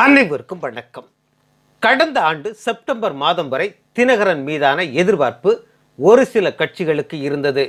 அனைவருக்கும் வணக்கம். கடந்த ஆண்டு செப்டம்பர் மாதம் வரை தினகரன் மீதான எதிர்பார்ப்பு ஒரு சில கட்சிகளுக்கு இருந்தது.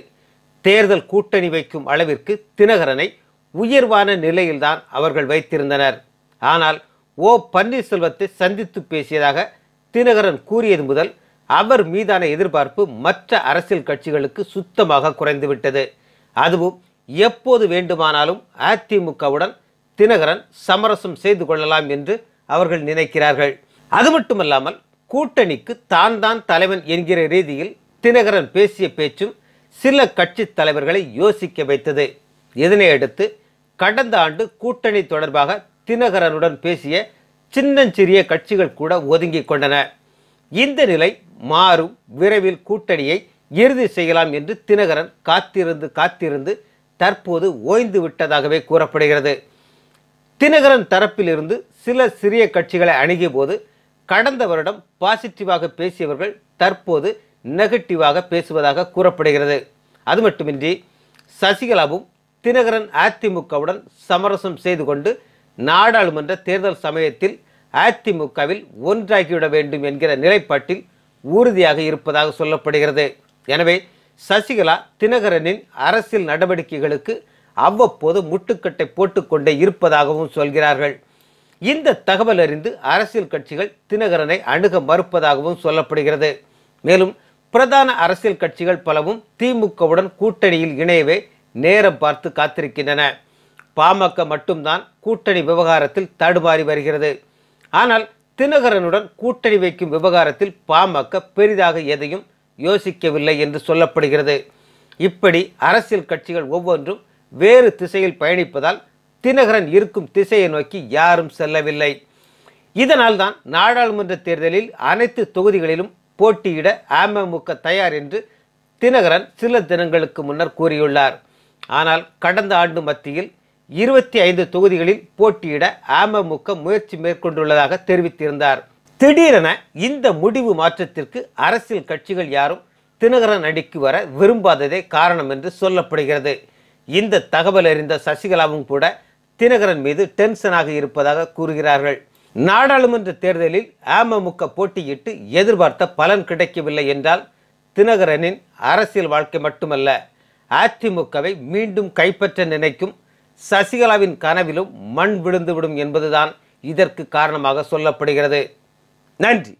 தேர்தல் கூட்டணி வைக்கும் அளவிற்கு தினகரனை உயர்வான நிலையில்தான் அவர்கள் வைத்திருந்தனர். ஆனால் ஓ பன்னீர்செல்வத்தை சந்தித்து பேசியதாக தினகரன் கூறியது முதல் அவர் மீதான எதிர்பார்ப்பு மற்ற அரசியல் கட்சிகளுக்கு சுத்தமாக குறைந்துவிட்டது. அதுவும் எப்போது வேண்டுமானாலும் அதிமுகவுடன் தினகரன் சமரசம் செய்து கொள்ளலாம் என்று அவர்கள் நினைக்கிறார்கள். அது மட்டுமல்லாமல் கூட்டணிக்கு தான் தான் தலைவன் என்கிற ரீதியில் தினகரன் பேசிய பேச்சும் சில கட்சி தலைவர்களை யோசிக்க வைத்தது. இதனையடுத்து கடந்த ஆண்டு கூட்டணி தொடர்பாக தினகரனுடன் பேசிய சின்னஞ்சிறிய கட்சிகள் கூட ஒதுங்கிக் கொண்டன. இந்த நிலை மாறும் விரைவில் கூட்டணியை இறுதி செய்யலாம் என்று தினகரன் காத்திருந்து காத்திருந்து தற்போது ஓய்ந்து விட்டதாகவே கூறப்படுகிறது. தினகரன் தரப்பிலிருந்து சில சிறிய கட்சிகளை அணுகிய போது கடந்த வருடம் பாசிட்டிவாக பேசியவர்கள் தற்போது நெகட்டிவாக பேசுவதாக கூறப்படுகிறது. அது மட்டுமின்றி சசிகலாவும் தினகரன் அதிமுகவுடன் சமரசம் செய்து கொண்டு நாடாளுமன்ற தேர்தல் சமயத்தில் அதிமுகவில் ஒன்றாகிவிட வேண்டும் என்கிற நிலைப்பாட்டில் உறுதியாக இருப்பதாக சொல்லப்படுகிறது. எனவே சசிகலா தினகரனின் அரசியல் நடவடிக்கைகளுக்கு அவ்வப்போது முட்டுக்கட்டை போட்டுக்கொண்டே இருப்பதாகவும் சொல்கிறார்கள். இந்த தகவல் அறிந்து அரசியல் கட்சிகள் தினகரனை அணுக மறுப்பதாகவும் சொல்லப்படுகிறது. மேலும் பிரதான அரசியல் கட்சிகள் பலவும் திமுகவுடன் கூட்டணியில் இணையவே நேரம் பார்த்து காத்திருக்கின்றன. பாமக மட்டும்தான் கூட்டணி விவகாரத்தில் தடுமாறி வருகிறது. ஆனால் தினகரனுடன் கூட்டணி வைக்கும் விவகாரத்தில் பாமக பெரிதாக எதையும் யோசிக்கவில்லை என்று சொல்லப்படுகிறது. இப்படி அரசியல் கட்சிகள் ஒவ்வொன்றும் வேறு திசையில் பயணிப்பதால் தினகரன் இருக்கும் திசையை நோக்கி யாரும் செல்லவில்லை. இதனால் தான் நாடாளுமன்ற தேர்தலில் அனைத்து தொகுதிகளிலும் போட்டியிட அமமுக தயார் என்று தினகரன் சில தினங்களுக்கு முன்னர் கூறியுள்ளார். ஆனால் கடந்த ஆண்டு மத்தியில் இருபத்தி ஐந்து தொகுதிகளில் போட்டியிட அமமுக முயற்சி மேற்கொண்டுள்ளதாக தெரிவித்திருந்தார். திடீரென இந்த முடிவு மாற்றத்திற்கு அரசியல் கட்சிகள் யாரும் தினகரன் அடிக்கு வர விரும்பாததே காரணம் என்று சொல்லப்படுகிறது. இந்த தகவல் அறிந்த சசிகலாவும் கூட தினகரன் மீது டென்ஷனாக இருப்பதாக கூறுகிறார்கள். நாடாளுமன்ற தேர்தலில் அமமுக போட்டியிட்டு எதிர்பார்த்த பலன் கிடைக்கவில்லை என்றால் தினகரனின் அரசியல் வாழ்க்கை மட்டுமல்ல அதிமுகவை மீண்டும் கைப்பற்ற நினைக்கும் சசிகலாவின் கனவிலும் மண் விழுந்துவிடும் என்பதுதான் இதற்கு காரணமாக சொல்லப்படுகிறது. நன்றி.